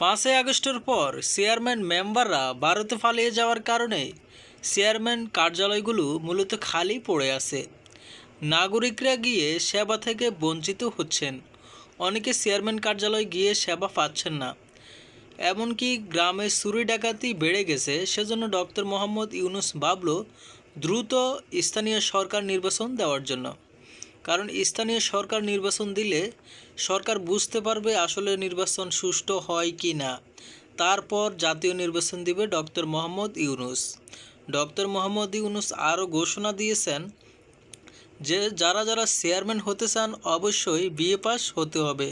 পাঁচই আগস্টের পর চেয়ারম্যান মেম্বাররা ভারতে পালিয়ে যাওয়ার কারণে চেয়ারম্যান কার্যালয়গুলো মূলত খালি পড়ে আছে। নাগরিকরা গিয়ে সেবা থেকে বঞ্চিত হচ্ছেন। অনেকে চেয়ারম্যান কার্যালয় গিয়ে সেবা পাচ্ছেন না। এমনকি গ্রামে চুরি ডাকাতি বেড়ে গেছে, সেজন্য ডক্টর মোহাম্মদ ইউনুস বাবলো দ্রুত স্থানীয় সরকার নির্বাচন দেওয়ার জন্য। কারণ স্থানীয় সরকার নির্বাচন দিলে সরকার বুঝতে পারবে আসলে নির্বাচন সুষ্ঠু হয় কি না। তারপর জাতীয় নির্বাচন দিবে ডক্টর মোহাম্মদ ইউনুস। ডক্টর মোহাম্মদ ইউনুস আরও ঘোষণা দিয়েছেন যে, যারা যারা চেয়ারম্যান হতে চান অবশ্যই বিএ পাস হতে হবে।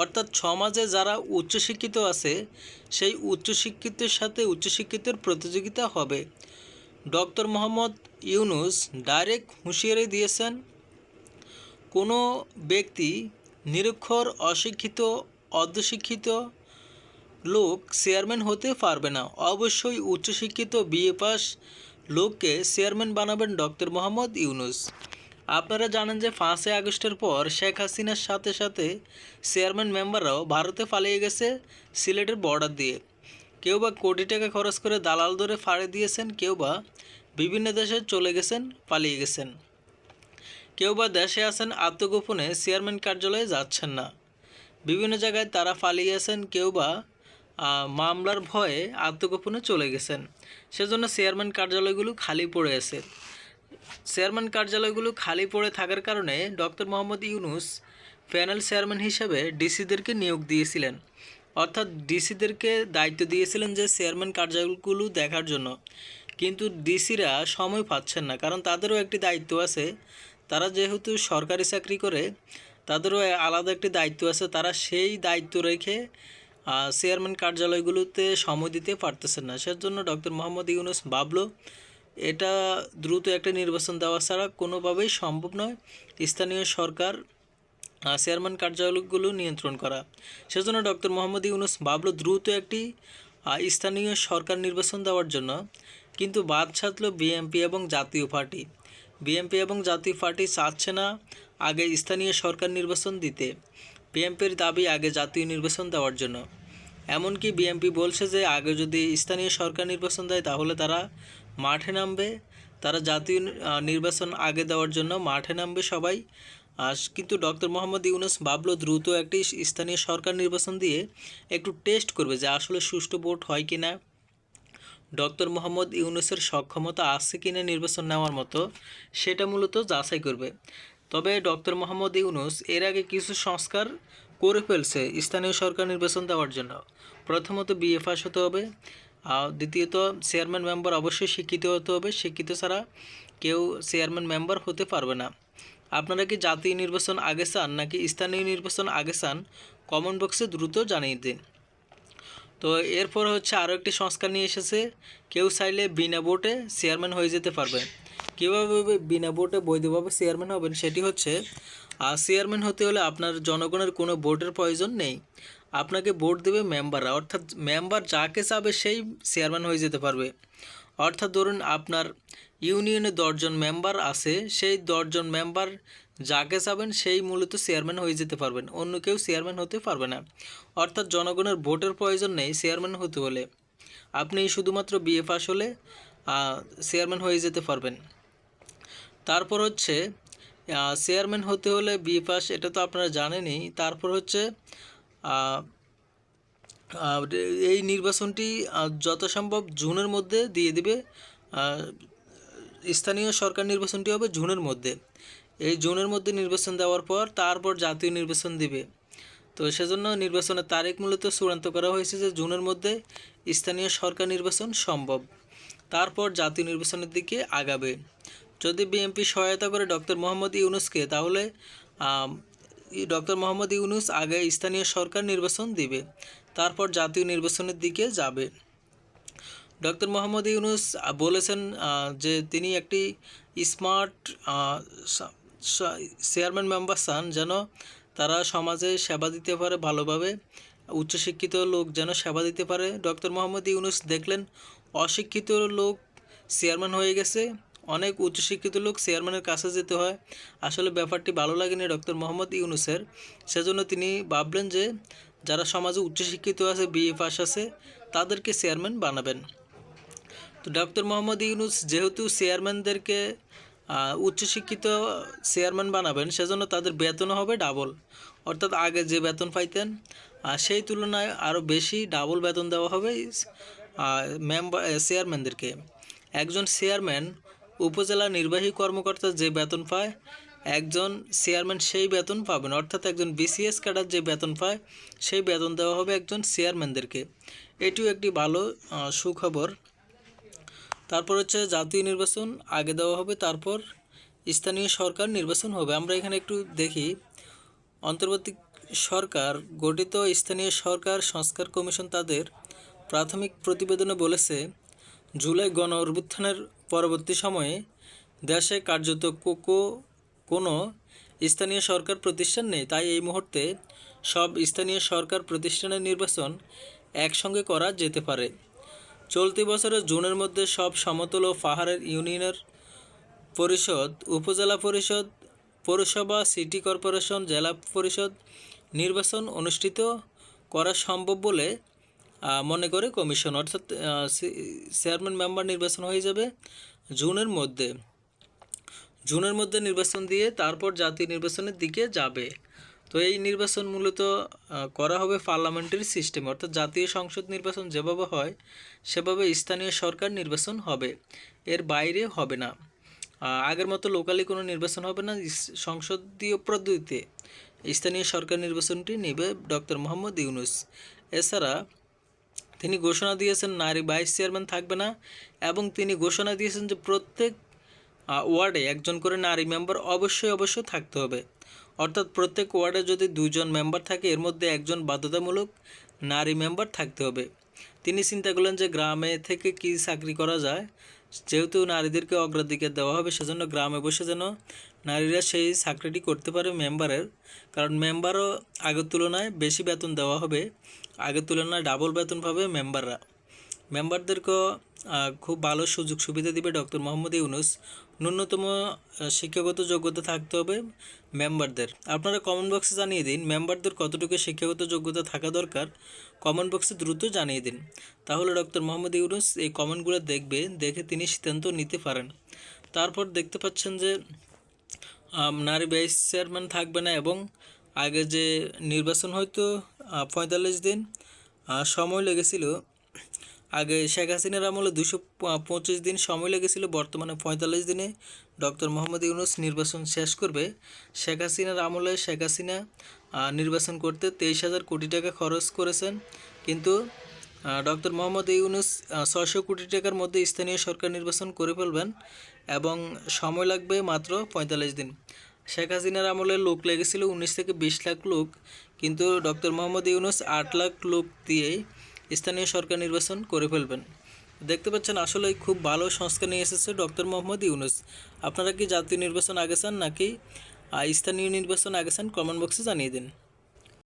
অর্থাৎ সমাজে যারা উচ্চশিক্ষিত আছে, সেই উচ্চশিক্ষিতের সাথে উচ্চশিক্ষিতের প্রতিযোগিতা হবে। ডক্টর মোহাম্মদ ইউনুস ডাইরেক্ট হুঁশিয়ারি দিয়েছেন কোনো ব্যক্তি নিরক্ষর, অশিক্ষিত অর্ধশিক্ষিত লোক চেয়ারম্যান হতে পারবে না। অবশ্যই উচ্চশিক্ষিত বিএ পাস লোককে চেয়ারম্যান বানাবেন ডক্টর মোহাম্মদ ইউনুস। আপনারা জানেন যে পাঁচই আগস্টের পর শেখ হাসিনার সাথে সাথে চেয়ারম্যান মেম্বাররাও ভারতে পালিয়ে গেছে সিলেটের বর্ডার দিয়ে। কেউ বা কোটি টাকা খরচ করে দালাল ধরে ফাড়ে দিয়েছেন, কেউ বা বিভিন্ন দেশে চলে গেছেন, পালিয়ে গেছেন। কেউ বা দেশে আছেন আত্মগোপনে চেয়ারম্যান কার্যালয়ে যাচ্ছেন না। বিভিন্ন জায়গায় তারা পালিয়ে আছেন কেউ বা মামলার ভয়ে আত্মগোপনে চলে গেছেন। সেজন্য চেয়ারম্যান কার্যালয়গুলো খালি পড়ে আছে। চেয়ারম্যান কার্যালয়গুলো খালি পড়ে থাকার কারণে doctor Mohammad Yunus panel chairman হিসেবে ডিসিদেরকে নিয়োগ দিয়েছিলেন। অর্থাৎ ডিসিদেরকে দায়িত্ব দিয়েছিলেন যে চেয়ারম্যান কার্যালয়গুলো দেখার জন্য। কিন্তু ডিসিরা সময় পাচ্ছেন না, কারণ তাদেরও একটি দায়িত্ব আছে তারা যেহেতু সরকারি চাকরি করে, তাদেরও আলাদা একটি দায়িত্ব আছে। তারা সেই দায়িত্ব রেখে চেয়ারম্যান কার্যালয়গুলোতে সময় দিতে পারতেছেন না। সেজন্য ডক্টর মোহাম্মদ ইউনুস ভাবলো, এটা দ্রুত একটা নির্বাচন দেওয়া ছাড়া কোনোভাবেই সম্ভব নয় স্থানীয় সরকার চেয়ারম্যান কার্যালয়গুলো নিয়ন্ত্রণ করা। সেজন্য ডক্টর মোহাম্মদ ইউনুস ভাবলো, দ্রুত একটি স্থানীয় সরকার নির্বাচন দেওয়ার জন্য কিন্তু বাদ ছাড়লো বিএনপি এবং জাতীয় পার্টি। বিএনপি এবং জাতীয় পার্টি চাচ্ছে না আগে স্থানীয় সরকার নির্বাচন দিতে। বিএনপির দাবি আগে জাতীয় নির্বাচন দেওয়ার জন্য। এমনকি বিএনপি বলছে যে, আগে যদি স্থানীয় সরকার নির্বাচন দেয়, তাহলে তারা মাঠে নামবে। তারা জাতীয় নির্বাচন আগে দেওয়ার জন্য মাঠে নামবে সবাই। কিন্তু ডক্টর মোহাম্মদ ইউনুস ভাবলো দ্রুত একটি স্থানীয় সরকার নির্বাচন দিয়ে একটু টেস্ট করবে যে, আসলে সুষ্ঠু ভোট হয় কি না ডক্টর মোহাম্মদ ইউনুসের সক্ষমতা আছে কিনা নির্বাচন নেওয়ার মতো, সেটা মূলত যাচাই করবে। তবে ডক্টর মোহাম্মদ ইউনুস এর আগে কিছু সংস্কার করে ফেলছে স্থানীয় সরকার নির্বাচন দেওয়ার জন্য। প্রথমত বিএ পাস হতে হবে, আর দ্বিতীয়ত চেয়ারম্যান মেম্বার অবশ্যই শিক্ষিত হতে হবে, শিক্ষিত ছাড়া কেউ চেয়ারম্যান মেম্বার হতে পারবে না। আপনারা কি জাতীয় নির্বাচন আগে চান নাকি স্থানীয় নির্বাচন আগে চান? কমেন্ট বক্সে দ্রুত জানিয়ে দিন। তো এরপর হচ্ছে আরও একটি সংস্কার নিয়ে এসেছে। কেউ চাইলে বিনা ভোটে চেয়ারম্যান হয়ে যেতে পারবে। কীভাবে বিনা ভোটে বৈধভাবে চেয়ারম্যান হবেন সেটি হচ্ছে আর চেয়ারম্যান হতে হলে আপনার জনগণের কোনো ভোটের প্রয়োজন নেই। আপনাকে ভোট দেবে মেম্বাররা, অর্থাৎ মেম্বার যাকে চাবে সেই চেয়ারম্যান হয়ে যেতে পারবে। অর্থাৎ ধরুন আপনার ইউনিয়নে দশজন মেম্বার আছে, সেই দশজন মেম্বার যাকে চাবেন সেই মূলত চেয়ারম্যান হয়ে যেতে পারবেন, অন্য কেউ চেয়ারম্যান হতে পারবে না। অর্থাৎ জনগণের ভোটের প্রয়োজন নেই চেয়ারম্যান হতে হলে। আপনি শুধুমাত্র বিএ পাস হলে চেয়ারম্যান হয়ে যেতে পারবেন। তারপর হচ্ছে চেয়ারম্যান হতে হলে বিএ পাস, এটা তো আপনারা জানেনই। তারপর হচ্ছে এই নির্বাচনটি যত সম্ভব জুনের মধ্যে দিয়ে দিবে স্থানীয় সরকার নির্বাচনটি হবে জুনের মধ্যে। এই জুনের মধ্যে নির্বাচন দেওয়ার পর তারপর জাতীয় নির্বাচন দিবে। তো সেজন্য নির্বাচনের তারিখ মূলত চূড়ান্ত করা হয়েছে যে জুনের মধ্যে স্থানীয় সরকার নির্বাচন সম্ভব। তারপর জাতীয় নির্বাচনের দিকে আগাবে। যদি বিএনপি সহায়তা করে ডক্টর মোহাম্মদ ইউনুসকে, তাহলে ডক্টর মোহাম্মদ ইউনুস আগে স্থানীয় সরকার নির্বাচন দিবে। তারপর জাতীয় নির্বাচনের দিকে যাবে। ডক্টর মোহাম্মদ ইউনুস বলেছেন যে তিনি একটি স্মার্ট চেয়ারম্যান মেম্বার চান যেন তারা সমাজে সেবা দিতে পারে ভালোভাবে। উচ্চশিক্ষিত লোক যেন সেবা দিতে পারে। ডক্টর মোহাম্মদ ইউনুস দেখলেন, অশিক্ষিত লোক চেয়ারম্যান হয়ে গেছে। অনেক উচ্চশিক্ষিত লোক চেয়ারম্যানের কাছে যেতে হয়। আসলে ব্যাপারটি ভালো লাগেনি ডক্টর মোহাম্মদ ইউনুসের। সেজন্য তিনি ভাবলেন যে, যারা সমাজে উচ্চশিক্ষিত আছে, বিএ পাস আছে, তাদেরকে চেয়ারম্যান বানাবেন। তো ডক্টর মোহাম্মদ ইউনুস যেহেতু চেয়ারম্যানদেরকে উচ্চশিক্ষিত চেয়ারম্যান বানাবেন, সেজন্য তাদের বেতনও হবে ডাবল অর্থাৎ আগে যে বেতন পাইতেন সেই তুলনায় আরও বেশি ডাবল বেতন দেওয়া হবে মেম্বার চেয়ারম্যানদেরকে একজন চেয়ারম্যান উপজেলা নির্বাহী কর্মকর্তা যে বেতন পায়, একজন চেয়ারম্যান সেই বেতন পাবেন। অর্থাৎ একজন বিসিএস ক্যাডার যে বেতন পায়, সেই বেতন দেওয়া হবে একজন চেয়ারম্যানদেরকে এটিও একটি ভালো সুখবর। তারপর হচ্ছে জাতীয় নির্বাচন আগে দেওয়া হবে, তারপর স্থানীয় সরকার নির্বাচন হবে। আমরা এখানে একটু দেখি, অন্তর্বর্তী সরকার, গঠিত স্থানীয় সরকার সংস্কার কমিশন তাদের প্রাথমিক প্রতিবেদনে বলেছে, জুলাই গণ অভ্যুত্থানের পরবর্তী সময়ে দেশে কার্যত কোকো, কোনো স্থানীয় সরকার প্রতিষ্ঠান নেই। তাই এই মুহূর্তে সব স্থানীয় সরকার প্রতিষ্ঠানের নির্বাচন একসঙ্গে করা যেতে পারে। চলতি বছরের জুনের মধ্যে সব সমতল ও পাহাড়ের ইউনিয়নের পরিষদ, উপজেলা পরিষদ, পৌরসভা, সিটি কর্পোরেশন, জেলা পরিষদ নির্বাচন অনুষ্ঠিত করা সম্ভব বলে মনে করে কমিশন, অর্থাৎ চেয়ারম্যান মেম্বার নির্বাচন হয়ে যাবে জুনের মধ্যে। জুনের মধ্যে নির্বাচন দিয়ে তারপর জাতীয় নির্বাচনের দিকে যাবে। তো এই নির্বাচন মূলত করা হবে পার্লামেন্টারি সিস্টেম, অর্থাৎ জাতীয় সংসদ নির্বাচন যেভাবে হয়, সেভাবে স্থানীয় সরকার নির্বাচন হবে। এর বাইরে হবে না। আগের মতো লোকালি কোনো নির্বাচন হবে না সংসদীয় পদ্ধতিতে স্থানীয় সরকার নির্বাচনটি নেবে ডক্টর মোহাম্মদ ইউনুস। এছাড়া তিনি ঘোষণা দিয়েছেন, নারী ভাইস চেয়ারম্যান থাকবে না, এবং তিনি ঘোষণা দিয়েছেন যে প্রত্যেক ওয়ার্ডে একজন করে নারী মেম্বার অবশ্যই অবশ্যই থাকতে হবে। অর্থাৎ প্রত্যেক ওয়ার্ডে যদি দুজন মেম্বার থাকে, এর মধ্যে একজন বাধ্যতামূলক নারী মেম্বার থাকতে হবে। তিনি চিন্তা করলেন যে গ্রামে থেকে কি চাকরি করা যায়। যেহেতু নারীদেরকে অগ্রাধিকার দেওয়া হবে, সেজন্য গ্রামে বসে যেন নারীরা সেই চাকরিটি করতে পারে মেম্বারের। কারণ মেম্বারও আগের তুলনায় বেশি বেতন দেওয়া হবে। আগের তুলনায় ডাবল বেতন পাবে মেম্বাররা। মেম্বারদেরকেও খুব ভালো সুযোগ সুবিধা দিবে ডক্টর মোহাম্মদ ইউনুস। ন্যূনতম শিক্ষাগত যোগ্যতা থাকতে হবে মেম্বারদের। আপনারা কমেন্ট বক্সে জানিয়ে দিন মেম্বারদের কতটুকু শিক্ষাগত যোগ্যতা থাকা দরকার। কমেন্ট বক্সে দ্রুত জানিয়ে দিন। তাহলে ডক্টর মোহাম্মদ ইউনুস এই কমেন্টগুলো দেখবে, দেখে তিনি সিদ্ধান্ত নিতে পারেন। তারপর দেখতে পাচ্ছেন যে নারী ভাইস চেয়ারম্যান থাকবে না এবং আগে যে নির্বাচন হয়তো পঁয়তাল্লিশ দিন সময় লেগেছিল আগে শেখ হাসিনার আমলে দুশো পঁচিশ দিন সময় লেগেছিল, বর্তমানে পঁয়তাল্লিশ দিনে। ডক্টর মোহাম্মদ ইউনুস নির্বাচন শেষ করবে। শেখ হাসিনার আমলে শেখ হাসিনা নির্বাচন করতে তেইশ হাজার কোটি টাকা খরচ করেছেন। কিন্তু ডক্টর মোহাম্মদ ইউনুস ছশো কোটি টাকার মধ্যে স্থানীয় সরকার নির্বাচন করে ফেলবেন এবং সময় লাগবে মাত্র পঁয়তাল্লিশ দিন। শেখ হাসিনার আমলে লোক লেগেছিল উনিশ থেকে বিশ লাখ লোক। কিন্তু ডক্টর মোহাম্মদ ইউনুস আট লাখ লোক দিয়েই স্থানীয় সরকার নির্বাচন করে ফেলবেন। দেখতে পাচ্ছেন আসলে খুব ভালো সংস্কার নিয়ে এসেছে ডক্টর মোহাম্মদ ইউনুস। আপনারা কি জাতীয় নির্বাচন আগে চান নাকি? স্থানীয় নির্বাচন আগে চান কমেন্ট বক্সে জানিয়ে দিন।